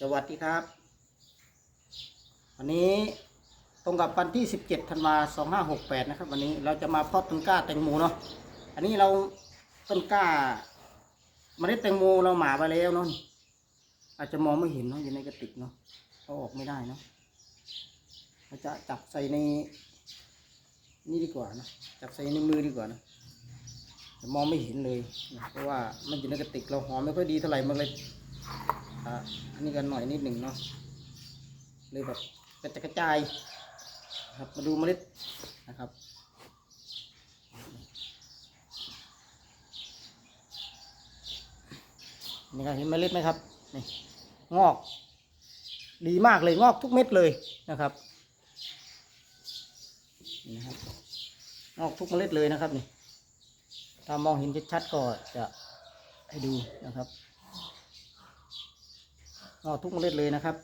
สวัสดีครับ วันนี้ตรงกับวันที่ 17ธันวา2568นะครับ วันนี้เราจะมาเพาะต้นกล้าแตงโมเนาะอันนี้เราต้นกล้าเมล็ดแตงโมเราหมาไปแล้วเนาะอาจจะมองไม่เห็นเนาะอยู่ในกระติกเนาะเอาออกไม่ได้เนาะเราจะจับใส่ในนี่ดีกว่านะจับใส่ในมือดีกว่านะจะมองไม่เห็นเลยนะเพราะว่ามันอยู่ในกระติกเราหอมไม่ค่อยดีเท่าไหร่มันเลย อะอันนี้กันหน่อยนิดหนึ่งเนาะเลยแบบกระจายกระจายครับมาดูเมล็ดนะครับนี่ครับเห็นเมล็ดไหมครับนี่งอก ดีมากเลยงอกทุกเม็ดเลยนะครับนี่นะครับงอกทุกเมล็ดเลยนะครับนี่ถ้ามองเห็นชัดๆก็จะให้ดูนะครับ ก็ทุกเมล็ดเลยนะครับ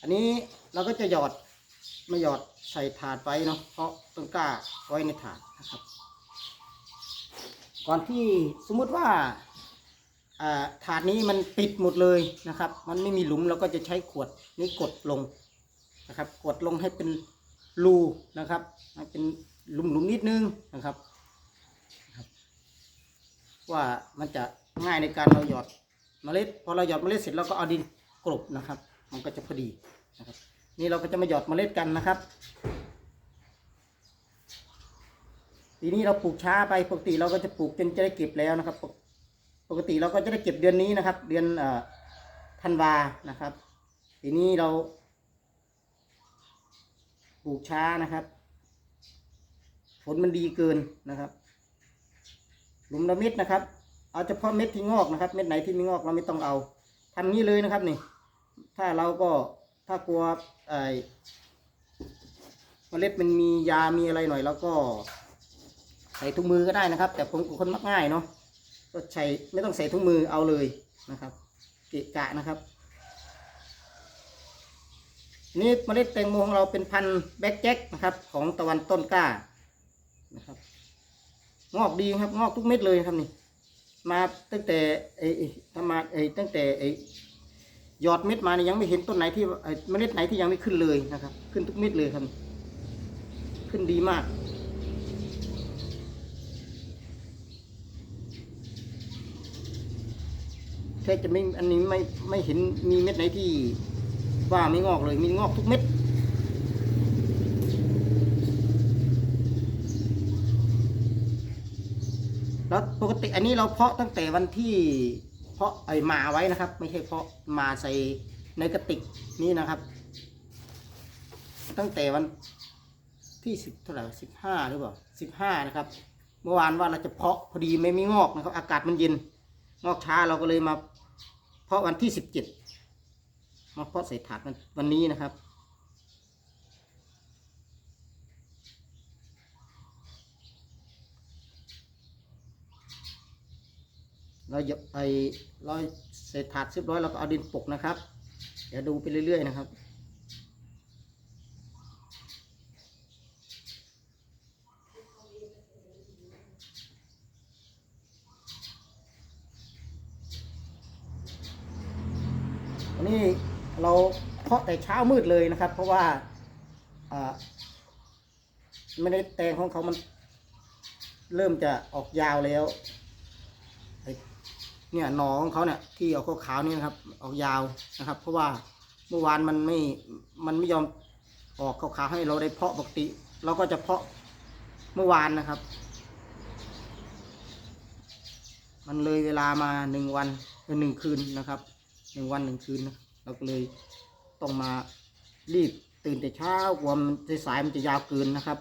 อันนี้เราก็จะหยอดไม่หยอดใส่ถาดไว้เนาะเพราะต้นกล้าไว้ในถาดนะครับ ก่อนที่สมมุติว่าถาดนี้มันปิดหมดเลยนะครับ มันไม่มีหลุมเราก็จะใช้ขวดนี้กดลงนะครับ กดลงให้เป็นรูนะครับให้เป็นหลุมหลุมๆนิดนึงนะครับ ว่ามันจะง่ายในการเราหยอดเมล็ด พอเราหยอดเมล็ดเสร็จเราก็เอาดิน กลบนะครับ มันก็จะพอดีนะครับ นี่เราก็จะมาหยอดเมล็ดกันนะครับปีนี้เราปลูกช้าไปปกติเราก็จะปลูกจนจะได้เก็บแล้วนะครับ ปกติเราก็จะได้เก็บเดือนนี้นะครับ เดือนธันวานะครับปีนี้เราปลูกช้านะครับผลมันดีเกินนะครับ หลุมละเม็ดนะครับ เอาเฉพาะเม็ดที่งอกนะครับ เม็ดไหนที่ไม่งอกเราไม่ต้องเอาทำนี้เลยนะครับนี่ ถ้าเราก็ถ้ากลัวไอ้เมล็ดมันมียามีอะไรหน่อยเราก็ใส่ถุงมือก็ได้นะครับ แต่ผมเป็นคนมักง่ายเนาะก็ใช้ไม่ต้องใส่ถุงมือเอาเลยนะครับเกะกะนะครับ นี่เมล็ดแตงโมของเราเป็นพันธุ์แบ็กแจ็คนะครับ ของตะวันต้นกล้านะครับ งอกดีครับงอกทุกเม็ดเลยครับนี่ มาตั้งแต่ไอ้ไอ้ทำมาไอ้ตั้งแต่ไอ้ หยอดเม็ดมาเนี่ยยังไม่เห็นต้นไหนที่เมล็ดไหนที่ยังไม่ขึ้นเลยนะครับ ขึ้นทุกเม็ดเลยครับ ขึ้นดีมากแค่จะไม่อันนี้ไม่ไม่เห็นมีเม็ดไหนที่ว่าไม่งอกเลยมีงอกทุกเม็ดแล้วปกติอันนี้เราเพาะตั้งแต่วันที่ เพาะไอมาไว้นะครับ ไม่ใช่เพาะมาใส่ในกระติกนี้นะครับ ตั้งแต่วันที่สิบเท่าไหร่สิบห้าหรือเปล่าสิบห้านะครับ เมื่อวานว่าเราจะเพาะพอดีไม่มีงอกนะครับ อากาศมันเย็นงอกช้าเราก็เลยมาเพาะวันที่สิบเจ็ดมาเพาะใส่ถาดวันนี้นะครับ เราหยบไอ้เราใส่ถาดเรียบร้อยเราก็เอาดินปกนะครับ เดี๋ยวดูไปเรื่อย ๆ นะครับวันนี้เราเพาะแต่เช้ามืดเลยนะครับ เพราะว่าไม่ได้แตงของเขามันเริ่มจะออกยาวแล้ว เนี่ยหนอของเขาเนี่ยที่ออกขาวๆนี่นะครับ ออกยาวนะครับ เพราะว่าเมื่อวานมันไม่มันไม่ยอมออกขาวๆให้เราได้เพาะปกติ เราก็จะเพาะเมื่อวานนะครับ มันเลยเวลามาหนึ่งวันเออหนึ่งคืนนะครับหนึ่งวันหนึ่งคืนนะเราก็เลยต้องมารีบตื่นแต่เช้ากลัวมันสายมันจะยาวเกินนะครับ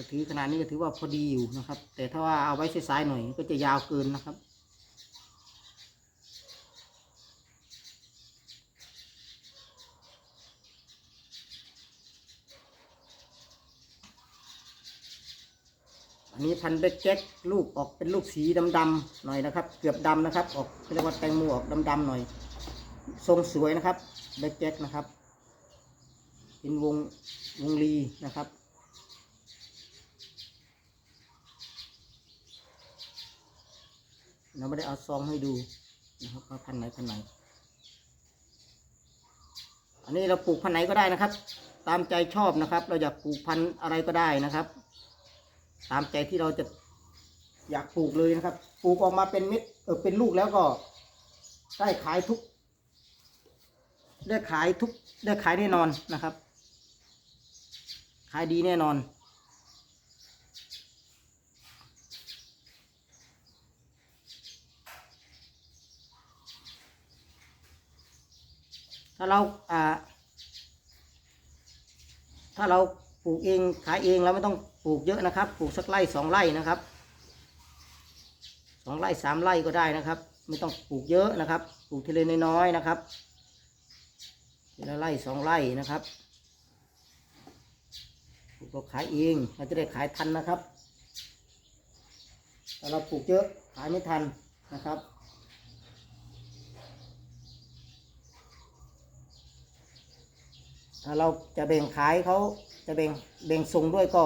ก็ถือขนาดนี้ก็ถือว่าพอดีอยู่นะครับ แต่ถ้าว่าเอาไว้สายๆหน่อยก็จะยาวเกินนะครับอันนี้พันธุ์เบกแจ็คลูกออกเป็นลูกสีดำๆหน่อยนะครับ เกือบดำนะครับ ออกเรียกว่าแตงโมออกดำๆหน่อย ทรงสวยนะครับเบกแจ็คนะครับ เป็นวงวงลีนะครับ เราไม่ได้เอาซองให้ดูนะครับว่าพันไหนพันไหน อันนี้เราปลูกพันไหนก็ได้นะครับ ตามใจชอบนะครับ เราอยากปลูกพันอะไรก็ได้นะครับ ตามใจที่เราจะอยากปลูกเลยนะครับ ปลูกออกมาเป็นเม็ดเออเป็นลูกแล้วก็ได้ขายทุก ได้ขายทุกได้ขายแน่นอนนะครับ ขายดีแน่นอน ถ้าเราอ่า ถ้าเราปลูกเองขายเองเราไม่ต้องปลูกเยอะนะครับ ปลูกสักไร่สองไร่นะครับสองไร่สามไร่ก็ได้นะครับ ไม่ต้องปลูกเยอะนะครับ ปลูกทีละน้อยๆนะครับทีละไร่สองไร่นะครับปลูกเราขายเองเราจะได้ขายทันนะครับถ้าเราปลูกเยอะขายไม่ทันนะครับ ถ้า เราจะแบ่งขายเขาจะแบ่งแบ่งส่งด้วยก็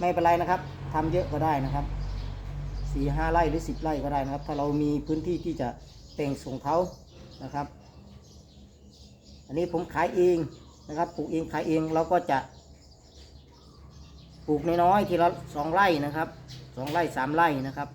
ไม่เป็นไรนะครับทำเยอะก็ได้นะครับสี่ห้าไร่หรือสิบไร่ก็ได้นะครับ ถ้าเรามีพื้นที่ที่จะแบ่งส่งเขานะครับ อันนี้ผมขายเองนะครับปลูกเองขายเองเราก็จะปลูกน้อยๆทีละสองไร่นะครับสองไร่สามไร่นะครับ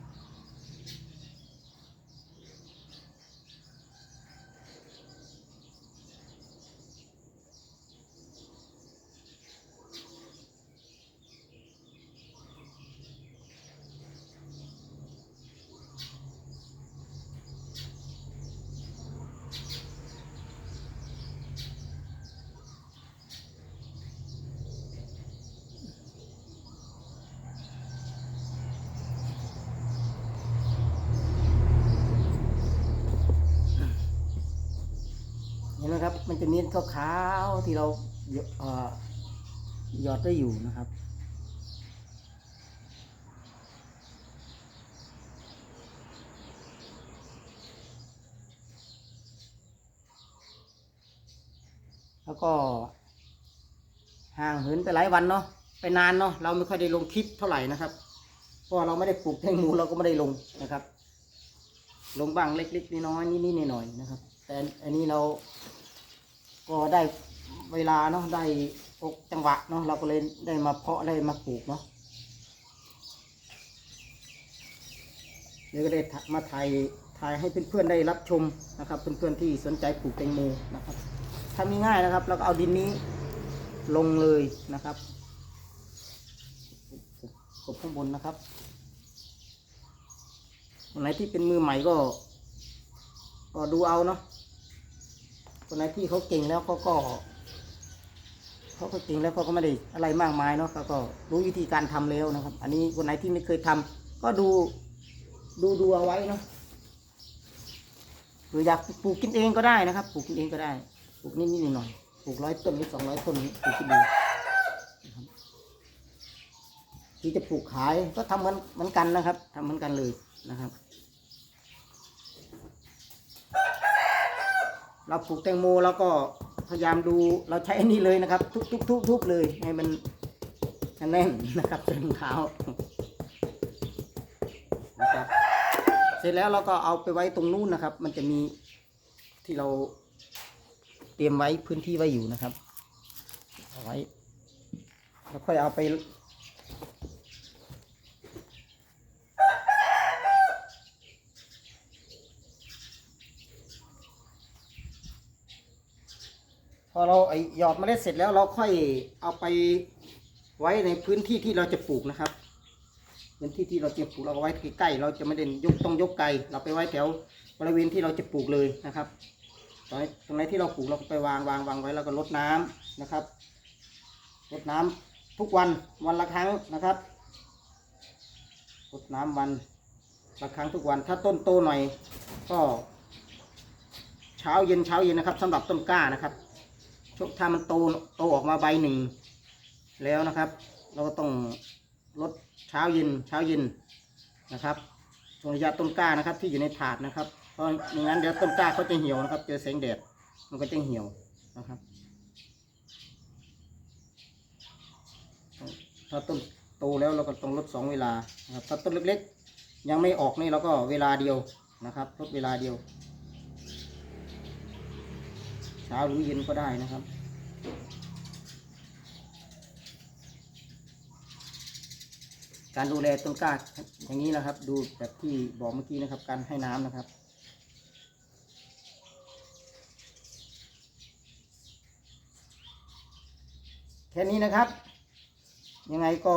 มครับมันจะมีขาวๆที่เราหยอดได้อยู่นะครับ แล้วก็ห่างเหินไปหลายวันเนาะไปนานเนาะเราไม่ค่อยได้ลงคลิปเท่าไหร่นะครับเพราะเราไม่ได้ปลูกแตงโมเราก็ไม่ได้ลงนะครับ ลงบ้างเล็กๆน้อยๆนิดๆหน่อยๆนะครับ แต่อันนี้เรา ก็ได้เวลาเนาะได้อกจังหวะเนาะเราก็เลยได้มาเพาะได้มาปลูกเนาะเดี๋ยวก็ได้มาถ่ายถ่ายให้เพื่อนๆได้รับชมนะครับ เพื่อนๆที่สนใจปลูกแตงโมนะครับทำง่ายๆนะครับแล้วก็เอาดินนี้ลงเลยนะครับกบข้างบนนะครับคนไหนที่เป็นมือใหม่ก็ ก็ดูเอาเนาะ คนไหนที่เขาเก่งแล้วเขาก็เขาก็เก่งแล้วเขาก็ไม่ได้อะไรมากมายเนาะเขาก็รู้วิธีการทำแล้วนะครับ อันนี้คนไหนที่ไม่เคยทำก็ดูดูดูเอาไว้เนาะหรืออยากปลูกกินเองก็ได้นะครับ ปลูกกินเองก็ได้ปลูกนิดนิดหน่อยปลูกร้อยต้นหรือสองร้อยต้นนี้ปลูกกินเองที่จะปลูกขายก็ทำเหมือนเหมือนกันนะครับทำเหมือนกันเลยนะครับ เราปลูกแตงโมแล้วก็พยายามดูเราใช้อันนี้เลยนะครับ ทุบทุบทุบทุบเลยให้มันแน่นนะครับเต็มเท้านะครับเสร็จแล้วเราก็เอาไปไว้ตรงนู้นนะครับ มันจะมีที่เราเตรียมไว้พื้นที่ไว้อยู่นะครับ เอาไว้ แล้วค่อยเอาไป พอเราไอหยอดเมล็ดเสร็จแล้วเราค่อยเอาไปไว้ในพื้นที่ที่เราจะปลูกนะครับพื้นที่ที่เราจะปลูกเราไว้ใกล้ๆเราจะไม่ได้ยกต้องยกไกลเราไปไว้แถวบริเวณที่เราจะปลูกเลยนะครับตรงไหนตรงไหนที่เราปลูกเราก็ไปวางวางวางไว้แล้วก็รดน้ำนะครับรดน้ำทุกวันวันละครั้งนะครับรดน้ำวันละครั้งทุกวัน ถ้าต้นโตหน่อยก็เช้าเย็นเช้าเย็นนะครับสำหรับต้นกล้านะครับ ถ้ามันโตโตออกมาใบหนึ่งแล้วนะครับ เราก็ต้องลดเช้าเย็นเช้าเย็นนะครับช่วงระยะต้นกล้านะครับ ที่อยู่ในถาดนะครับ เพราะไม่งั้นเดี๋ยวต้นกล้าเขาจะเหี่ยวนะครับ เจอแสงแดดมันก็จะเหี่ยวนะครับถ้าต้นโตแล้วเราก็ต้องลดสองเวลานะครับถ้าต้นเล็กๆ ยังไม่ออกนี่เราก็เวลาเดียวนะครับลดเวลาเดียว ช้าหรือเย็นก็ได้นะครับ การดูแลต้นกล้าอย่างนี้นะครับ ดูแบบที่บอกเมื่อกี้นะครับ การให้น้ำนะครับแค่นี้นะครับ ยังไงก็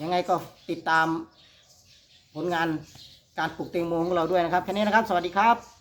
ยังไงก็ติดตาม ผลงานการปลูกเตงโมของเราด้วยนะครับแค่นี้นะครับ สวัสดีครับ